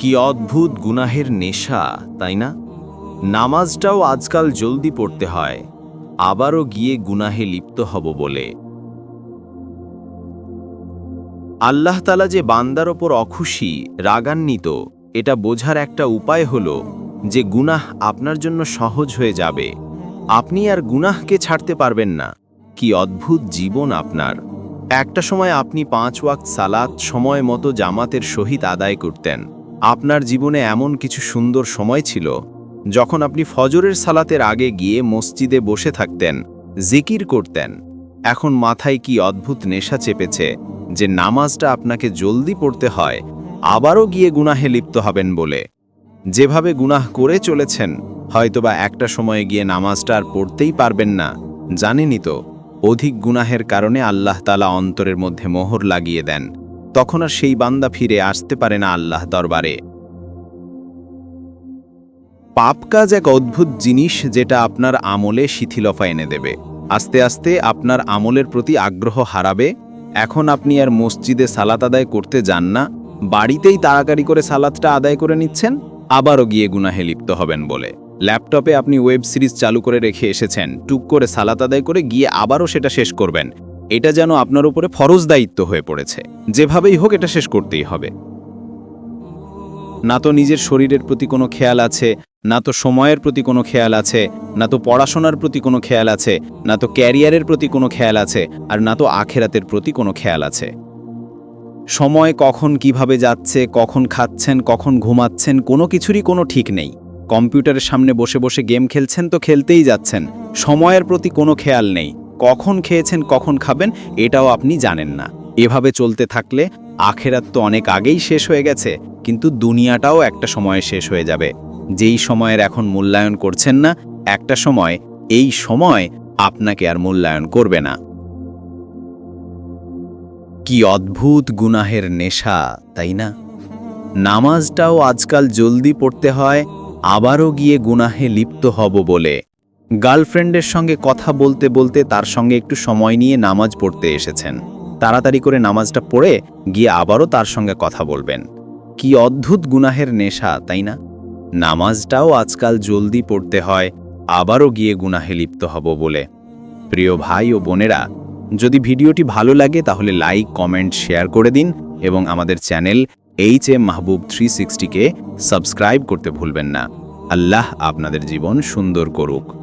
কি অদ্ভুত গুনাহের নেশা, তাই না? নামাজটাও আজকাল জলদি পড়তে হয়, আবারও গিয়ে গুনাহে লিপ্ত হব বলে। আল্লাহ তালা যে বান্দার ওপর অখুশি, রাগান্বিত, এটা বোঝার একটা উপায় হল যে গুনাহ আপনার জন্য সহজ হয়ে যাবে। আপনি আর গুনাহকে ছাড়তে পারবেন না। কি অদ্ভুত জীবন আপনার। একটা সময় আপনি পাঁচ ওয়াক্ত সালাত সময় মতো জামাতের সহিত আদায় করতেন। আপনার জীবনে এমন কিছু সুন্দর সময় ছিল, যখন আপনি ফজরের সালাতের আগে গিয়ে মসজিদে বসে থাকতেন, জিকির করতেন। এখন মাথায় কি অদ্ভুত নেশা চেপেছে যে নামাজটা আপনাকে জলদি পড়তে হয়, আবারও গিয়ে গুনাহে লিপ্ত হবেন বলে। যেভাবে গুনাহ করে চলেছেন, হয়তোবা একটা সময়ে গিয়ে নামাজটা আর পড়তেই পারবেন না। জানেনই তো, অধিক গুনাহের কারণে আল্লাহ তালা অন্তরের মধ্যে মোহর লাগিয়ে দেন। তখন আর সেই বান্দা ফিরে আসতে পারে না আল্লাহ দরবারে। পাপ কাজ এক অদ্ভুত জিনিস যেটা আপনার আমলে শিথিলফা এনে দেবে। আস্তে আস্তে আপনার আমলের প্রতি আগ্রহ হারাবে। এখন আপনি আর মসজিদে সালাত আদায় করতে যান না। বাড়িতেই তাড়াতাড়ি করে সালাতটা আদায় করে নিচ্ছেন। আবারও গিয়ে গুনাহে লিপ্ত হবেন বলে। ল্যাপটপে আপনি ওয়েব সিরিজ চালু করে রেখে এসেছেন। টুক করে সালাত আদায় করে গিয়ে আবারও সেটা শেষ করবেন। এটা যেন আপনার উপরে ফরজ দায়িত্ব হয়ে পড়েছে। যেভাবেই হোক এটা শেষ করতেই হবে। না তো নিজের শরীরের প্রতি কোনো খেয়াল আছে, না তো সময়ের প্রতি কোনো খেয়াল আছে, না তো পড়াশোনার প্রতি কোনো খেয়াল আছে, না তো ক্যারিয়ারের প্রতি কোনো খেয়াল আছে, আর না তো আখেরাতের প্রতি কোনো খেয়াল আছে। সময় কখন কীভাবে যাচ্ছে, কখন খাচ্ছেন, কখন ঘুমাচ্ছেন, কোনো কিছুরই কোনো ঠিক নেই। কম্পিউটারের সামনে বসে বসে গেম খেলছেন তো খেলতেই যাচ্ছেন। সময়ের প্রতি কোনো খেয়াল নেই। কখন খেয়েছেন, কখন খাবেন, এটাও আপনি জানেন না। এভাবে চলতে থাকলে আখেরাত তো অনেক আগেই শেষ হয়ে গেছে, কিন্তু দুনিয়াটাও একটা সময়ে শেষ হয়ে যাবে। যেই সময়ের এখন মূল্যায়ন করছেন না, একটা সময়, এই সময় আপনাকে আর মূল্যায়ন করবে না। কি অদ্ভুত গুনাহের নেশা, তাই না? নামাজটাও আজকাল জলদি পড়তে হয়, আবারও গিয়ে গুনাহে লিপ্ত হব বলে। গার্লফ্রেন্ডের সঙ্গে কথা বলতে বলতে তার সঙ্গে একটু সময় নিয়ে নামাজ পড়তে এসেছেন। তাড়াতাড়ি করে নামাজটা পড়ে গিয়ে আবারও তার সঙ্গে কথা বলবেন। কি অদ্ভুত গুনাহের নেশা, তাই না? নামাজটাও আজকাল জলদি পড়তে হয়, আবারও গিয়ে গুনাহে লিপ্ত হব বলে। প্রিয় ভাই ও বোনেরা, যদি ভিডিওটি ভালো লাগে তাহলে লাইক, কমেন্ট, শেয়ার করে দিন এবং আমাদের channel H M Mahbub three সিক্সটিকে subscribe করতে ভুলবেন না। আল্লাহ আপনাদের জীবন সুন্দর করুক।